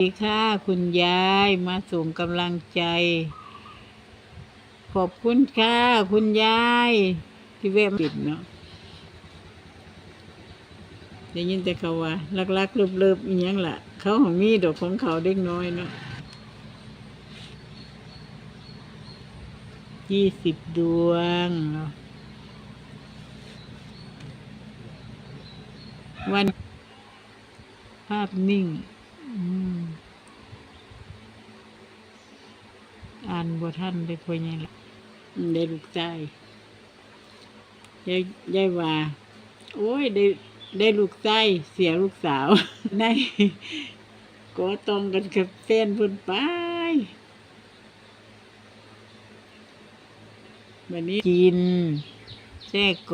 ดีค่ะคุณยายมาส่งกำลังใจ ขอบคุณค่ะคุณยายที่แวะมาปิดเนาะได้ยินแต่เขาว่าลักๆเลิบๆอีหยังล่ะ เขาของมีดอกของเขาเด็กน้อยเนาะยี่สิบดวงเนาะวันภาพนิ่ง อืม อ่านบทท่านได้พอยังละอืมได้ลูกใจยายยายว่า โอ้ยได้ได้ลูกใจเสียลูกสาวในก็ต้องกันกับแฟนเพุ่นไปวันนี้กินแจ้โก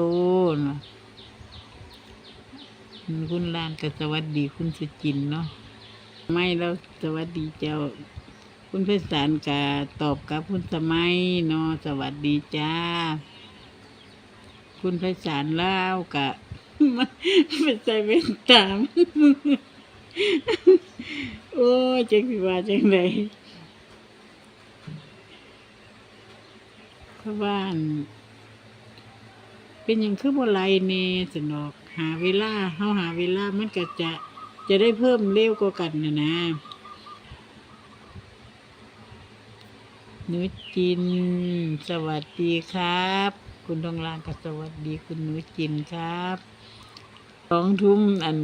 นว่ะอืมคุณลานก็สวัสดีคุณสุจินต์เนาะไม่แล้วสวัสดีเจ้า คุณพชรสารกาตอบกับคุณสมัยเนาะสวัสดีจ้า คุณพชรสารเล่ากะเป็นใจเป็นตามโอ้จังสิว่าจังไดเขาบ้าน เป็นหยังคือบ่ไหลเนสนอกหาเวลาเฮาหาเวลามันก็จะจะได้เพิ่มเร็วกว่ากันนะนะ ห นูจิน สวัสดีครับ คุณทองรางก็สวัสดีคุณหนูจินครับสองทุ่มอัน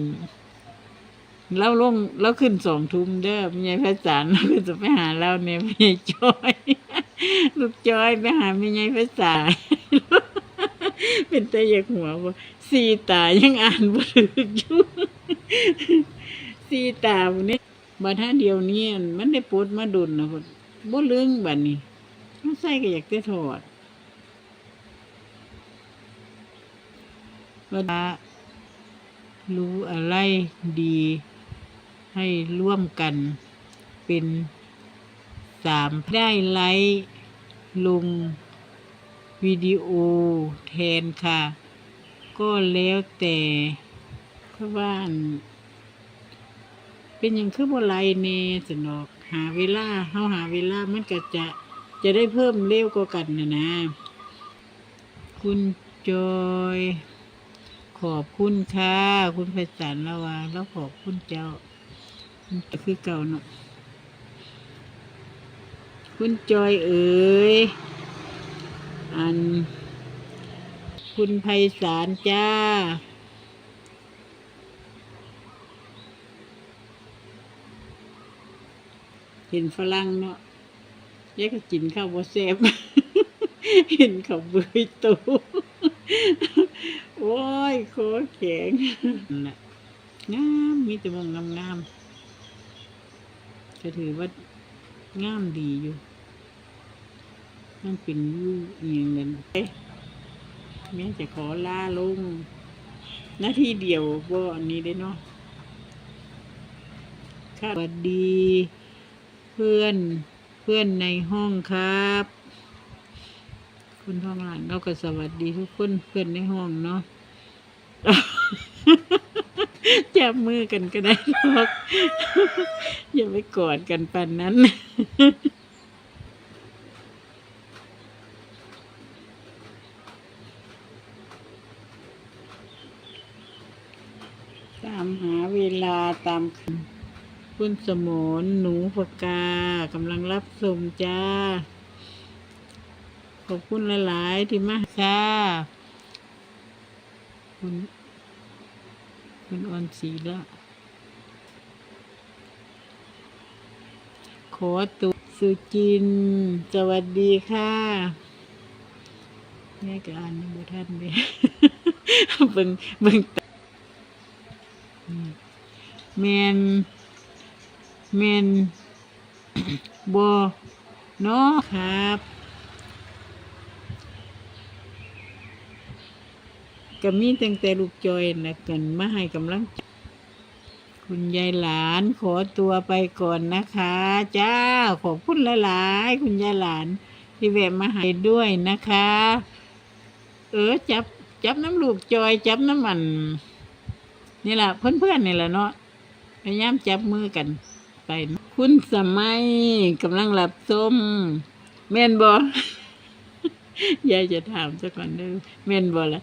เล่าลงเล่าขึ้นสองทุ่มเด้อแม่ยายพระจันทร์เราก็จะไปหาเราเนี่ยแม่จอย ลูกจอยไปหาแม่ยายพระจันทร์เป็นตาอยากหัวว่าสีตายังอ่านบ่ถึกอยู่สีตาวันนี้บัดท่าเดียวนี้มันได้ปลดมาดุนนะพุ่น บ่เรื่องบัดนี้มันใส่ก็อยากจะถอดเวลารู้อะไรดี ให้ร่วมกันเป็นสามได้ไลค์ลงวิดีโอแทนค่ะ ก็แล้วแต่เพราะว่านเป็นอย่างคือบ่ไหลเนสนอก หาเวลาเฮาหาเวลามันก็จะจะได้เพิ่มเร็วกว่ากันนะนะ คุณจอยขอบคุณค่ะ คุณไพศาลละวาแล้วขอบคุณเจ้าคือเก่าเนาะคุณจอยเอ๋ยอัน คุณไพศาลจ้า เห็นฝรั่งเนาะแยกก็กินข้าวบ่แซ่บเห็นเขาเบื่อตูโอ้ยโคแข็งน่ะงามมีแต่มองงามๆก็ถือว่างามดีอยู่มันเป็นยู่อหย่างนั้นเอ๊ะแม่จะขอล่าลงหน้าที่เดียวบ่อันนี้ได้เนาะค่ะสวัสดี เพื่อนเพื่อนในห้องครับ คุณท้องหลานเราก็สวัสดีทุกคนเพื่อนในห้องเนาะจับมือกันก็ได้หรอกอย่าไปกอดกันปันนั้นตามหาเวลาตามคำ คุณสมนหนูปากกากำลังรับชมจ้า ขอบคุณหลาย ๆ ที่มาค่ะคุณคุณออนสีล้วขอตุสุจิน สวัสดีค่ะแม่ก็อ่านในบุท่านเลยเบิ่งเบิ่งแมน แมนบเนาะครับก็มีตั้งแต่ลูกจอยนะกันมาให้กำลังใจคุณยายหลานขอตัวไปก่อนนะคะ จ้า ขอบคุณหลายๆคุณยายหลาน ที่แวะมาให้ด้วยนะคะ เออจับจับน้ำลูกจอย จับน้ำมัน นี่แหละเพื่อนๆนี่แหละเนาะพยายามจับมือกัน ไป คุณสมัยกำลังหลับส้มแม่นบ่ยายจะถามซะก่อนเด้อแม่นบ่ละ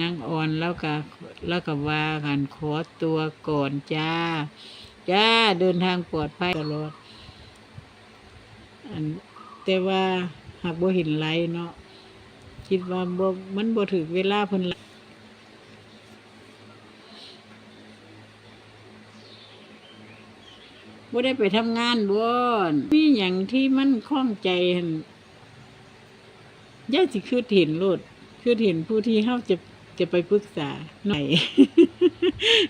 นางอ่อนแล้วก็แล้วก็ว่ากันขอตัวก่อนจ้า จ้าเดินทางปลอดภัยตลอดอันแต่ว่าหากบ่เห็นไรเนาะคิดว่าบ่มันบ่ถึงเวลาเพิ่นละ บ่ได้ไปทำงานบ่มีหยังที่มันข้องใจหั่นย่าสิคือเห็นโลดคือเห็นผู้ที่เฮาจะจะไปปรึกษาหน่อย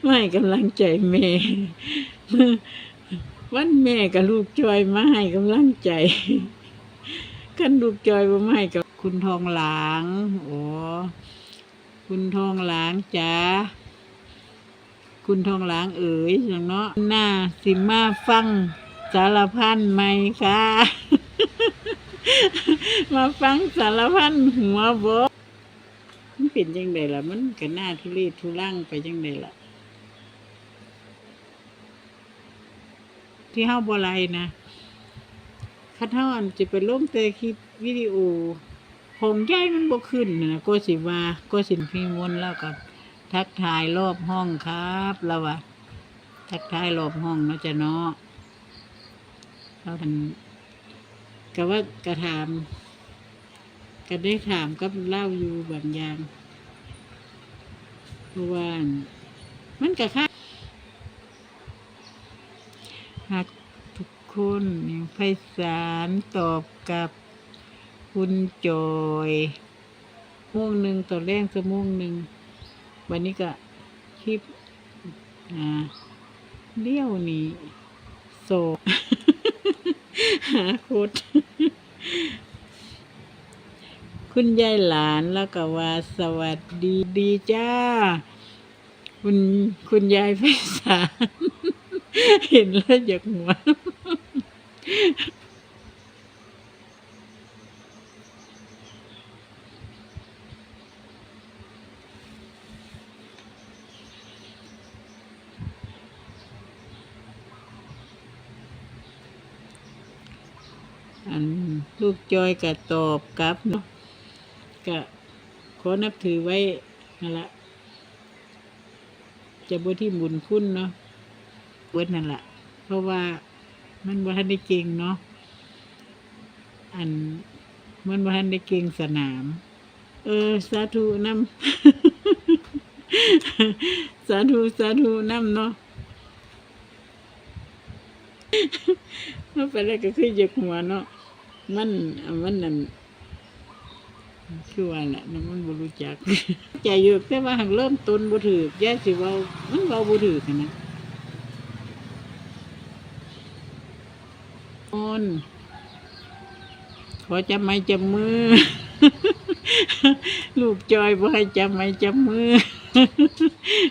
ไม่กำลังใจแม่วันแม่กับลูกจอยมาให้กำลังใจกันลูกจอยบ่มาให้กับคุณทองหลางโอ้คุณทองหลางจ้า คุณทองหลางเอ๋ยจังเนาะหน้าสิมาฟังสารพันไหมคะมาฟังสารพันหัวบอมันเป็นยังไงล่ะ มันก็หน้าทุเรศทุลังไปยังไงล่ะ ที่เฮาบ่ไลนะคันเฮาอันจะไปลงแต่คลิปวิดีโอหงใหญ่มันบ่ขึ้นน่ะนะก็สิว่าก็สินพี่มนต์แล้วก็ ทักทายรอบห้องครับแล้วว่าทักทายรอบห้องเนาะจะเนาะเราทันก็ว่ากระถามก็ได้ถามกับเล่าอยู่บางอย่างเพราะว่ามันก็ค่าหากทุกคนอย่างไพศาลตอบกับคุณจอยม่วงหนึ่งต่อแรงสม่วงหนึ่ง วันนี้ก็คลิปอ่าเลี้ยวนี่โศกหาคตรคุณยายหลานแล้วก็ว่าสวัสดีดีจ้า คุณคุณยายไพศาลเห็นแล้วอยากหัว อัน ลูกจอยก็ตอบกลับเนาะก็ขอนับถือไว้นั่นละจะบ่ที่บุญคุณเนาะเวิร์นั่นแหละเพราะว่ามันบ่ทันได้เก่งเนาะอันมันบ่ทันได้เก่งสนาม เออ สาธุนำสาธุสาธุน้ำเนาะมาไปแล้วก็คือเยกหัวเนาะ มันมันนั่นคือว่าแหละมันมันบ่รู้จัก ใจอยู่แต่ว่าหังเริ่มต้นบ่ถือกแย่สิเว้ามันเว้าบ่ถือกนะนอนขอจับไม้จับมือ ลูกจอยบ่ให้จับไม้จับมือ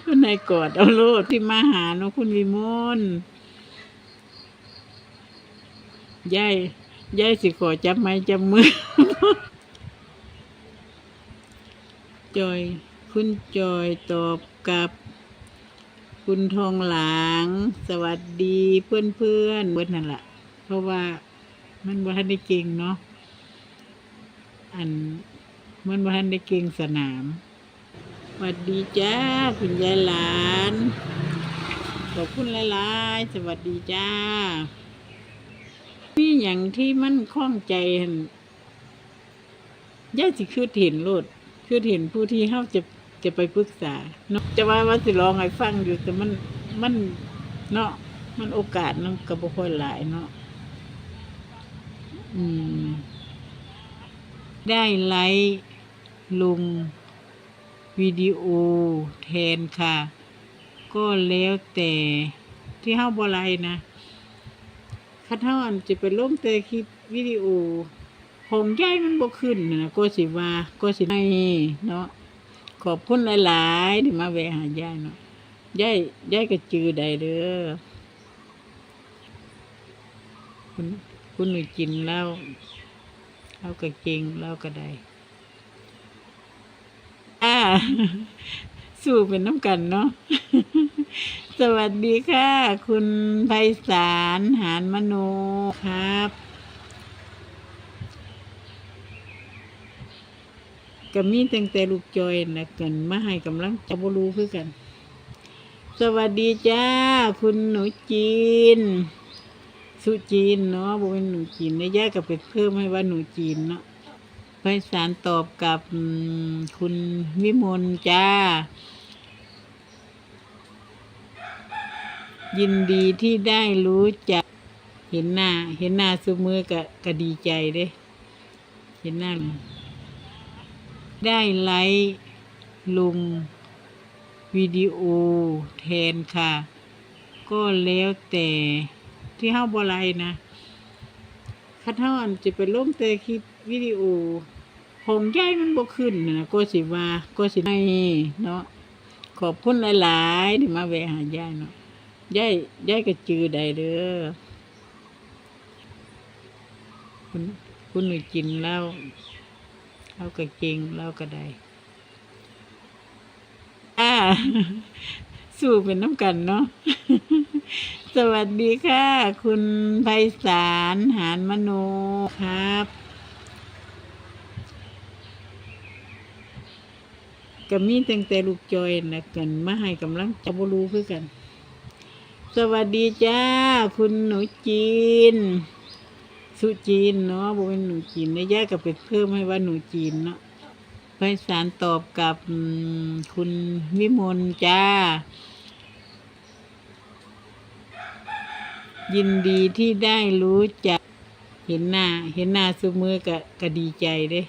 คนไหนกอดเอาโลดที่มาหาเนาะคุณวิมลยาย ยายสิขอจับไม้จับมือ จอย คุณจอยตอบกับ คุณทองหลาง สวัสดีเพื่อนเพื่อนๆเบิดนั่นแหละเพราะว่ามันบ่ทันได้เก่งเนาะอันมันบ่ทันได้เก่งสนามสวัสดีจ้าคุณยายหลานขอบคุณหลายๆ สวัสดีจ้า มีอย่างที่มันคล่องใจย่าสิคือเห็นโลดคือเห็นผู้ที่เฮาจะจะไปปรึกษาเนาะจะว่าว่าสิลองให้ฟังอยู่แต่มันมันเนาะมันโอกาสมันก็บ่ค่อยหลายเนาะอืม ได้ไลค์ลงวิดีโอแทนค่ะ ก็แล้วแต่ที่เฮาบ่ไลค์นะ คันเฮาอันจะไปลงแต่คลิปวิดีโอ ของยายมันบ่ขึ้นนะก็สิว่าก็สิให้เนาะขอบคุณหลายๆที่มาแวะหายายเนาะยายยายก็จือได้เด้อคุณคุณหนูกินแล้วเราก็เก่งเราก็ได้อ่า สู้เป็นน้ำกันเนาะ สวัสดีค่ะ คุณไพศาลหานมโนครับ ก็มีตั้งแต่ลูกจอยนะกันมาให้กำลังจะบรู้คือกัน สวัสดีจ้า คุณหนูจีน สุจีนเนาะบ่เป็นหนูจีนนะย่าก็ไปเพิ่มให้ว่าหนูจีนเนาะไพศาลตอบกับคุณวิมลจ้า ยินดีที่ได้รู้จัก เห็นหน้า เห็นหน้าสุมือก็ก็ดีใจเด้เห็นหน้าได้ไลค์ลงวิดีโอแทนค่ะ ก็แล้วแต่ที่เฮาบ่ไลนะคันเฮาอันจะไปลงแต่คลิปวิดีโอของยายมันบ่ขึ้นนะนะก็สิว่าก็สิให้เนาะขอบคุณหลายๆที่มาแวะหายายเนาะ ยายยายก็จือได้เด้อคุณคุณหนูกินแล้วเราก็เก่งเราก็ได้อ่าสู้เป็นน้ำกันเนาะ สวัสดีค่ะ คุณไพศาลหานมโนครับ ก็มีตั้งแต่ลูกจอยนะกันมาให้กำลังจะบรู้คือกัน สวัสดีจ้า คุณหนูจีน สุจีนเนาะบ่เป็นหนูจีนนะย่าก็ไปเพิ่มให้ว่าหนูจีนเนาะไพศาลตอบกับคุณวิมลจ้า ยินดีที่ได้รู้จัก เห็นหน้า เห็นหน้าสุมือก็ก็ดีใจเด้